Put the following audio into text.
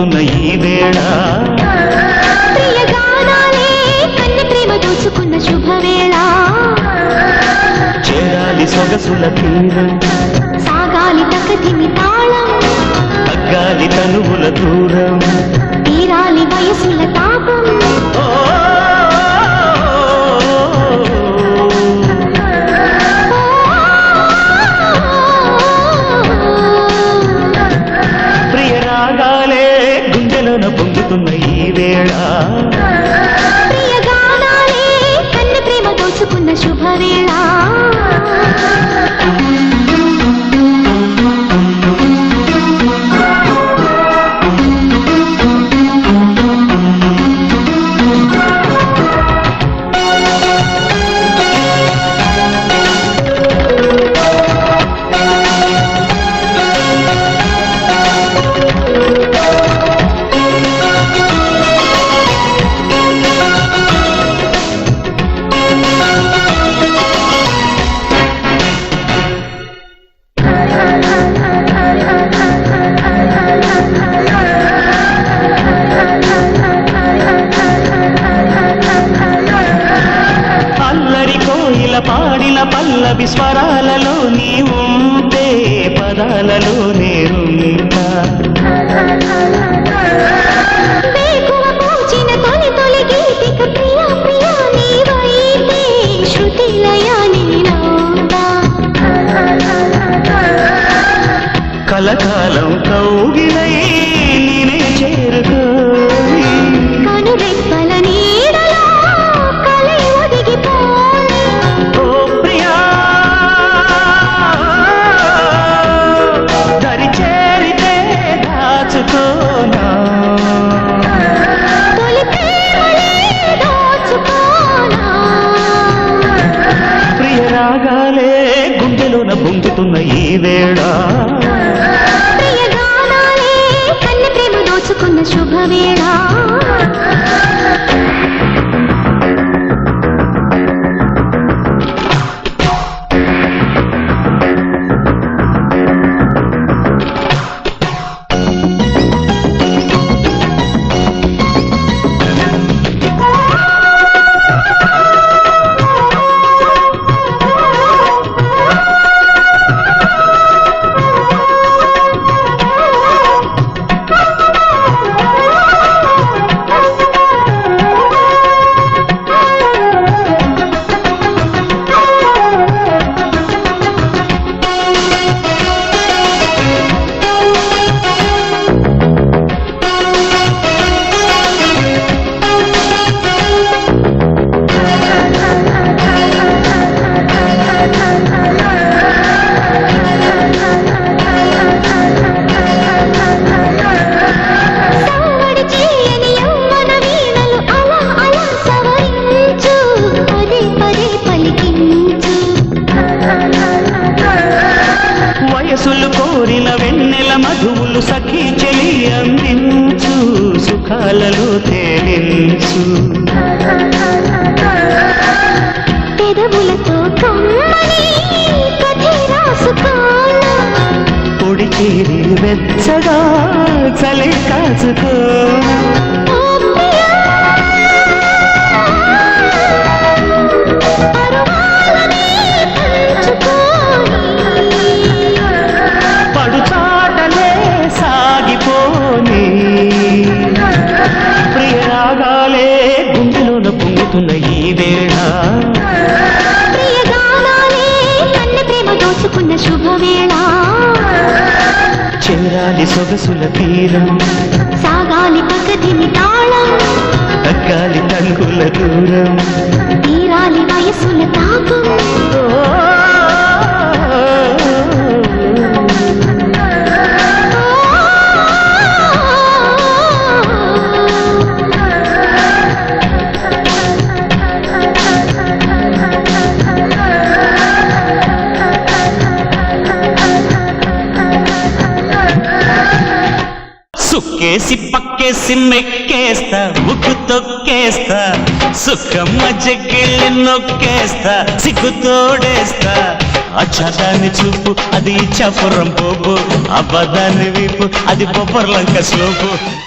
పొంగుతున్న ఈ వేళ. చేరాలి సొగసుల తీరం. సాగాలి తకదిమి తాళం. తగ్గాలి తనువుల దూరం. తీరాలి వయసుల తాపం. దోచుకున్న పల్లవి స్వరాలలో నీ ఉంటే పదాలలో నేనుంటా. వేకువ పూచిన గుండెలోన పొంగుతున్న ఈ వేళ. ప్రియగానాలే ప్రేమ దోచుకున్న శుభవేళ. చెలి అందించు సుఖాలలో తేలించు. పెదవులతో పొడి చేరి వెచ్చగా చలి కాచుకో పొంగుతున్న ఈ వేళ. దోచుకున్న శుభవేళ. చేరాలి సొగసుల తీరం. సాగాలి పకదిమి తాళం. తగ్గాలి తంగుల దూరం. సుక్కేసి పక్కేసి మెక్కేస్తా ముక్కు తొక్కేస్తా సుఖమ్మ జగ్గిళ్ళి నొక్కేస్తా సిగ్గు తోడేస్తా. అచ్చదాన్ని చూపు అది ఇచ్చాపురం పోపు అబద్ధాన్ని వీపు అది పొప్పర్లంక స్లోపు